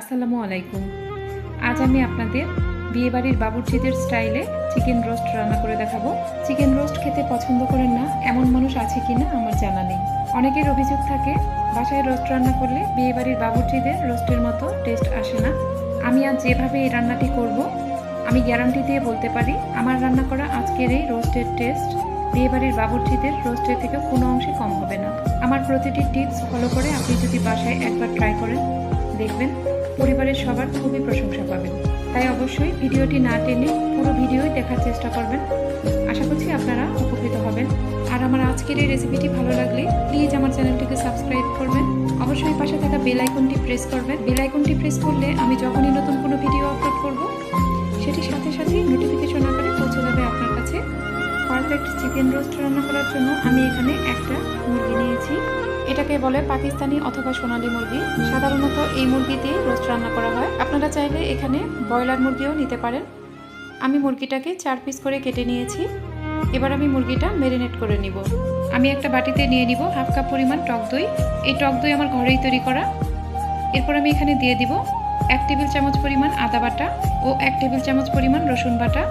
আসসালামু আলাইকুম। আজ আমি আপনাদের বিয়েবাড়ির বাবুর্চিদের স্টাইলে চিকেন রোস্ট রান্না করে দেখাবো। চিকেন রোস্ট খেতে পছন্দ করেন না, এমন মানুষ আছে কি না আমার জানা নেই। অনেকের অভিযোগ থাকে, বাসায় রোস্ট রান্না করলে বিয়েবাড়ির বাবুর্চিদের রোস্টের মতো টেস্ট আসে না। আমি আজ যেভাবে এই রান্নাটি করব, আমি গ্যারান্টি দিয়ে বলতে পারি, আমার রান্না করা আজকের এই রোস্টের টেস্ট বিয়েবাড়ির বাবুর্চিদের রোস্টের থেকে কোনো অংশে কম হবে না। আমার প্রতিটি টিপস ফলো করে আপনি যদি বাসায় একবার ট্রাই করেন সবার খুবই প্রশংসা পাবেন। তাই অবশ্যই ভিডিওটি না টেনে পুরো ভিডিওই দেখার চেষ্টা করবেন। আশা করছি আপনারা উপকৃত হবেন। আর আমার আজকের এই রেসিপিটি ভালো লাগলে প্লিজ আমার চ্যানেলটিকে সাবস্ক্রাইব করবেন। অবশ্যই পাশে থাকা বেল আইকনটি প্রেস করবেন। বেল আইকনটি প্রেস করলে আমি যখনই নতুন কোনো ভিডিও আপলোড করব, সেটি সাথে সাথেই নোটিফিকেশন আকারে পৌঁছে যাবে আপনার কাছে। পারফেক্ট চিকেন রোস্ট রান্না করার জন্য আমি এখানে একটা মুরগি নিয়েছি। এটাকে বলে পাকিস্তানি অথবা সোনালী মুরগি। সাধারণত এই মুরগি দিয়ে রোস্ট রান্না করা হয়। আপনারা চাইলে এখানে ব্রয়লার মুরগিও নিতে পারেন। আমি মুরগিটাকে চার পিস করে কেটে নিয়েছি। এবার আমি মুরগিটা ম্যারিনেট করে নিব। আমি একটা বাটিতে নিয়ে নিব হাফ কাপ পরিমাণ টক দই। এই টক দই আমার ঘরেই তৈরি করা। এরপর আমি এখানে দিয়ে দিব এক টেবিল চামচ পরিমাণ আদা বাটা ও এক টেবিল চামচ পরিমাণ রসুন বাটা।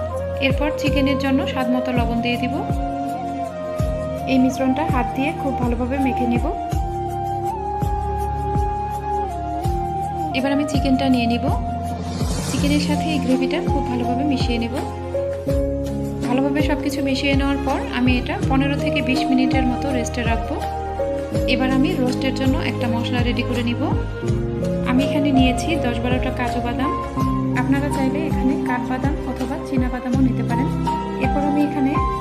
এরপর চিকেনের জন্য স্বাদ মতো লবণ দিয়ে দিব। এই মিশ্রণটা হাত দিয়ে খুব ভালোভাবে মেখে নিব। এবার আমি চিকেনটা নিয়ে নিব। চিকেনের সাথে এই গ্রেভিটা খুব ভালোভাবে মিশিয়ে নেব। ভালোভাবে সব কিছু মিশিয়ে নেওয়ার পর আমি এটা পনেরো থেকে বিশ মিনিটের মতো রেস্টে রাখব। এবার আমি রোস্টের জন্য একটা মশলা রেডি করে নিব। আমি এখানে নিয়েছি দশ বারোটা কাজু বাদাম। আপনারা চাইলে এখানে কাঠবাদাম অথবা চীনা বাদামও নিতে পারেন।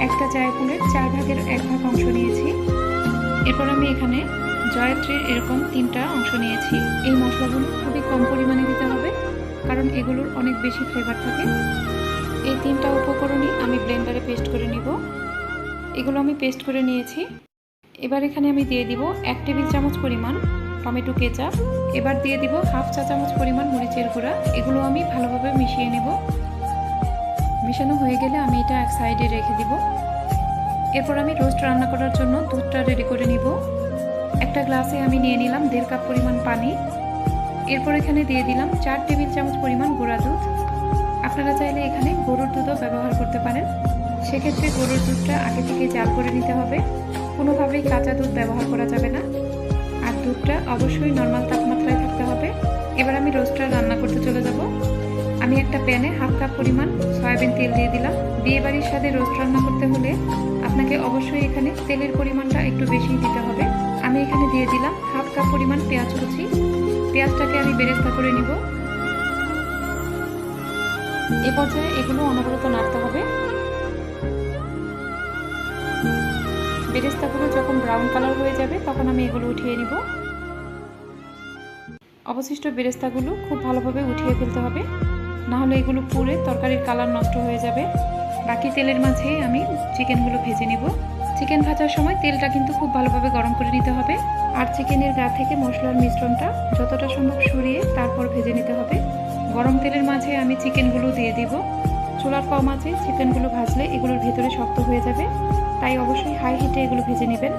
একটা জায়ফলের চার ভাগের এক ভাগ অংশ নিয়েছি। এরপর আমি এখানে জয়ত্রীর এরকম তিনটা অংশ নিয়েছি। এই মশলাগুলো খুবই কম পরিমাণে দিতে হবে, কারণ এগুলোর অনেক বেশি ফ্লেভার থাকে। এই তিনটা উপকরণই আমি ব্লেন্ডারে পেস্ট করে নিব। এগুলো আমি পেস্ট করে নিয়েছি। এবার এখানে আমি দিয়ে দিব এক টেবিল চামচ পরিমাণ টমেটো কেচাপ। এবার দিয়ে দিব হাফ চা চামচ পরিমাণ মরিচের গুঁড়া। এগুলো আমি ভালোভাবে মিশিয়ে নেব। মিশানো হয়ে গেলে আমি এটা এক সাইডে রেখে দিব। এরপর আমি রোস্ট রান্না করার জন্য দুধটা রেডি করে নিব। একটা গ্লাসে আমি নিয়ে নিলাম দেড় কাপ পরিমাণ পানি। এরপর এখানে দিয়ে দিলাম চার টেবিল চামচ পরিমাণ গুঁড়া দুধ। আপনারা চাইলে এখানে গরুর দুধও ব্যবহার করতে পারেন। সেক্ষেত্রে গরুর দুধটা আগে থেকে জাল করে নিতে হবে। কোনোভাবেই কাঁচা দুধ ব্যবহার করা যাবে না। আর দুধটা অবশ্যই নর্মাল তাপমাত্রায় থাকতে হবে। এবার আমি রোস্টটা রান্না করতে চলে যাব। আমি একটা প্যানে হাফ কাপ পরিমাণ সয়াবিন তেল দিয়ে দিলাম। বিয়ে বাড়ির সাথে রোস্ট রান্না করতে হলে আপনাকে অবশ্যই এখানে তেলের পরিমাণটা একটু বেশি দিতে হবে। আমি এখানে দিয়ে দিলাম হাফ কাপ পরিমাণ পেঁয়াজ কুচি। পেঁয়াজটাকে আমি বেরেস্তা করে নিব। এ পর্যায়ে এগুলো অনবরত নাড়তে হবে। বেরেস্তাগুলো যখন ব্রাউন কালার হয়ে যাবে, তখন আমি এগুলো উঠিয়ে নিব। অবশিষ্ট বেরেস্তাগুলো খুব ভালোভাবে উঠিয়ে ফেলতে হবে। না হলে এগুলো পুড়ে তরকারির কালার নষ্ট হয়ে যাবে। বাকি তেলের মাঝে আমি চিকেনগুলো ভেজে নিব। চিকেন ভাজার সময় তেলটা কিন্তু খুব ভালোভাবে গরম করে নিতে হবে। আর চিকেনের গা থেকে মশলার মিশ্রণটা যতটা সম্ভব সরিয়ে তারপর ভেজে নিতে হবে। গরম তেলের মাঝে আমি চিকেনগুলো দিয়ে দিব। চুলার কম আছে, চিকেনগুলো ভাজলে এগুলোর ভেতরে শক্ত হয়ে যাবে। তাই অবশ্যই হাই হিটে এগুলো ভেজে নেবেন।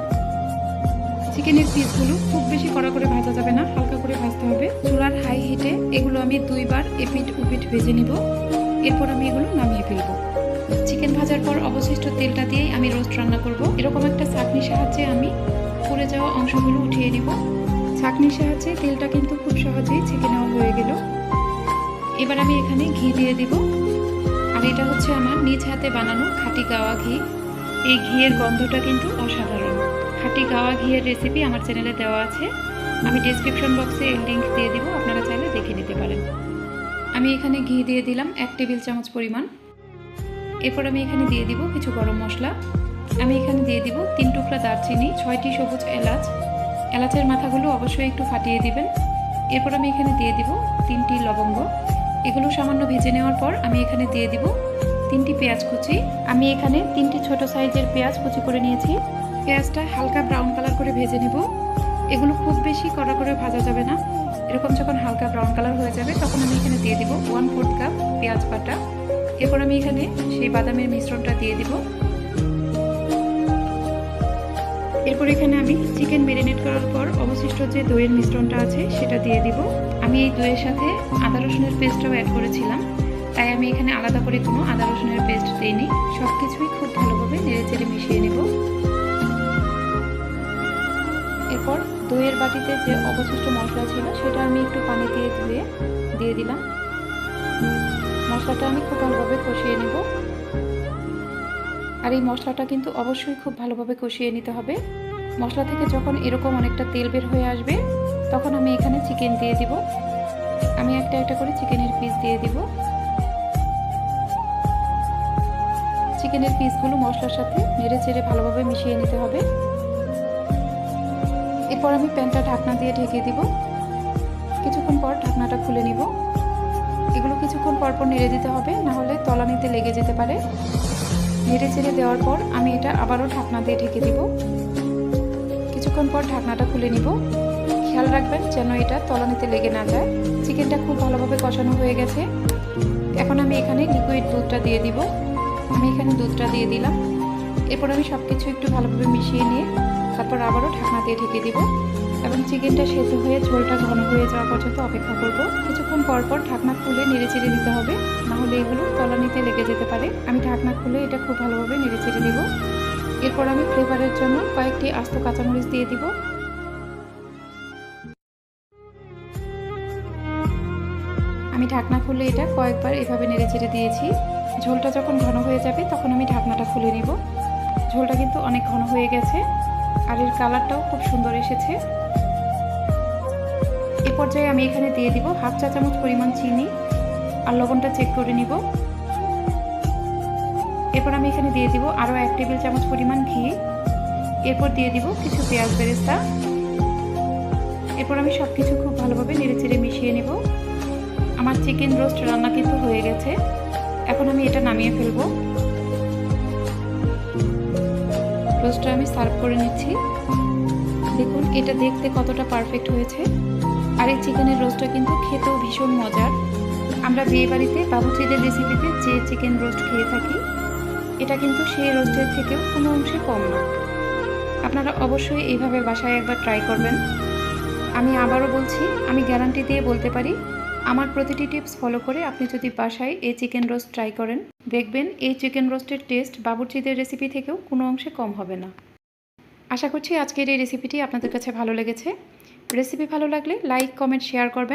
চিকেনের পিসগুলো খুব বেশি কড়া করে ভাজা যাবে না, হালকা করে ভাজতে হবে। চুলার হাই হিটে এগুলো আমি দুইবার এপিট উপিট ভেজে নিব। এরপর আমি এগুলো নামিয়ে ফেলব। চিকেন ভাজার পর অবশিষ্ট তেলটা দিয়েই আমি রোস্ট রান্না করব। এরকম একটা চাকনির সাহায্যে আমি পুড়ে যাওয়া অংশগুলো উঠিয়ে নিব। চাকনির সাহায্যে তেলটা কিন্তু খুব সহজেই ছেঁকে নেওয়া হয়ে গেল। এবার আমি এখানে ঘি দিয়ে দিব। আর এটা হচ্ছে আমার নিজ হাতে বানানো খাঁটি গাওয়া ঘি। এই ঘিয়ের গন্ধটা কিন্তু অসাধারণ। খাঁটি গাওয়া ঘিয়ের রেসিপি আমার চ্যানেলে দেওয়া আছে। আমি ডিসক্রিপশন বক্সে এর লিঙ্ক দিয়ে দিব, আপনারা চাইলে দেখে নিতে পারেন। আমি এখানে ঘি দিয়ে দিলাম এক টেবিল চামচ পরিমাণ। এরপর আমি এখানে দিয়ে দিব কিছু গরম মশলা। আমি এখানে দিয়ে দিব তিন টুকরা দারচিনি, ছয়টি সবুজ এলাচ। এলাচের মাথাগুলো অবশ্যই একটু ফাটিয়ে দিবেন। এরপর আমি এখানে দিয়ে দিব তিনটি লবঙ্গ। এগুলো সামান্য ভেজে নেওয়ার পর আমি এখানে দিয়ে দিব তিনটি পেঁয়াজ কুচি। আমি এখানে তিনটি ছোট সাইজের পেঁয়াজ কুচি করে নিয়েছি। পেঁয়াজটা হালকা ব্রাউন কালার করে ভেজে নেব। এগুলো খুব বেশি কড়া করে ভাজা যাবে না। এরকম যখন হালকা ব্রাউন কালার হয়ে যাবে, তখন আমি এখানে দিয়ে দিব ওয়ান ফোর্থ কাপ পেঁয়াজ বাটা। এরপর আমি এখানে সেই বাদামের মিশ্রণটা দিয়ে দিব। এরপর এখানে আমি চিকেন ম্যারিনেট করার পর অবশিষ্ট যে দইয়ের মিশ্রণটা আছে, সেটা দিয়ে দিব। আমি এই দইয়ের সাথে আদা রসুনের পেস্টটাও অ্যাড করেছিলাম। তাই আমি এখানে আলাদা করে কোনো আদা রসুনের পেস্ট দিইনি। সব কিছুই দইয়ের বাটিতে যে অবশিষ্ট মশলা ছিল, সেটা আমি একটু পানি দিয়ে ধুয়ে দিয়ে দিলাম। মশলাটা আমি খুব ভালোভাবে কষিয়ে নেব। আর এই মশলাটা কিন্তু অবশ্যই খুব ভালোভাবে কষিয়ে নিতে হবে। মশলা থেকে যখন এরকম অনেকটা তেল বের হয়ে আসবে, তখন আমি এখানে চিকেন দিয়ে দিব। আমি একটা একটা করে চিকেনের পিস দিয়ে দিব। চিকেনের পিসগুলো মশলার সাথে নেড়ে চেড়ে ভালোভাবে মিশিয়ে নিতে হবে। এরপর আমি প্যানটা ঢাকনা দিয়ে ঢেকে দিব। কিছুক্ষণ পর ঢাকনাটা খুলে নিব। এগুলো কিছুক্ষণ পর পর নেড়ে দিতে হবে, না হলে তলানিতে লেগে যেতে পারে। নেড়ে চেড়ে দেওয়ার পর আমি এটা আবারও ঢাকনা দিয়ে ঢেকে দিব। কিছুক্ষণ পর ঢাকনাটা খুলে নিব। খেয়াল রাখবেন যেন এটা তলানিতে লেগে না যায়। চিকেনটা খুব ভালোভাবে কষানো হয়ে গেছে। এখন আমি এখানে লিকুইড দুধটা দিয়ে দিব। আমি এখানে দুধটা দিয়ে দিলাম। এরপর আমি সব কিছু একটু ভালোভাবে মিশিয়ে নিয়ে তারপর আবারও ঢাকনা দিয়ে ঢেকে দিব এবং চিকেনটা সেদ্ধ হয়ে ঝোলটা ঘন হয়ে যাওয়া পর্যন্ত অপেক্ষা করব। কিছুক্ষণ পর পর ঢাকনা খুলে নেড়ে চেড়ে দিতে হবে নাহলে এগুলো তলানিতে লেগে যেতে পারে। আমি ঢাকনা খুলে এটা খুব ভালোভাবে নেড়ে চেড়ে নেব। এরপর আমি ফ্লেভারের জন্য কয়েকটি আস্ত কাঁচামরিচ দিয়ে দিব। আমি ঢাকনা খুলে এটা কয়েকবার এভাবে নেড়ে চেড়ে দিয়েছি। ঝোলটা যখন ঘন হয়ে যাবে তখন আমি ঢাকনাটা খুলে নিব। ঝোলটা কিন্তু অনেক ঘন হয়ে গেছে। আর এর কালারটাও খুব সুন্দর এসেছে। এ পর্যায়ে আমি এখানে দিয়ে দিব হাফ চা চামচ পরিমাণ চিনি আর লবণটা চেক করে নিব। এরপর আমি এখানে দিয়ে দিব আরও এক টেবিল চামচ পরিমাণ ঘি। এরপর দিয়ে দিব কিছু পেঁয়াজ বেরেস্তা। এরপর আমি সব কিছু খুব ভালোভাবে নেড়ে চেড়ে মিশিয়ে নেব। আমার চিকেন রোস্ট রান্না কিন্তু হয়ে গেছে। এখন আমি এটা নামিয়ে ফেলব। রোস্টটা আমি সার্ভ করে নিচ্ছি। দেখুন, এটা দেখতে কতটা পারফেক্ট হয়েছে। আর এই চিকেনের রোস্টটা কিন্তু খেতেও ভীষণ মজার। আমরা বিয়ে বাড়িতে বাবুচিদের রেসিপিতে যে চিকেন রোস্ট খেয়ে থাকি, এটা কিন্তু সেই রোস্টের থেকেও কোনো অংশে কম না। আপনারা অবশ্যই এইভাবে বাসায় একবার ট্রাই করবেন। আমি আবারও বলছি, আমি গ্যারান্টি দিয়ে বলতে পারি আমার প্রতিটি টিপস ফলো করে আপনি যদি বাসায় এই চিকেন রোস্ট ট্রাই করেন, দেখবেন এই চিকেন রোস্টের টেস্ট বাবুর্চিদের রেসিপি থেকেও কোনো অংশে কম হবে না। আশা করছি আজকের এই রেসিপিটি আপনাদের কাছে ভালো লেগেছে। রেসিপি ভালো লাগলে লাইক কমেন্ট শেয়ার করবেন।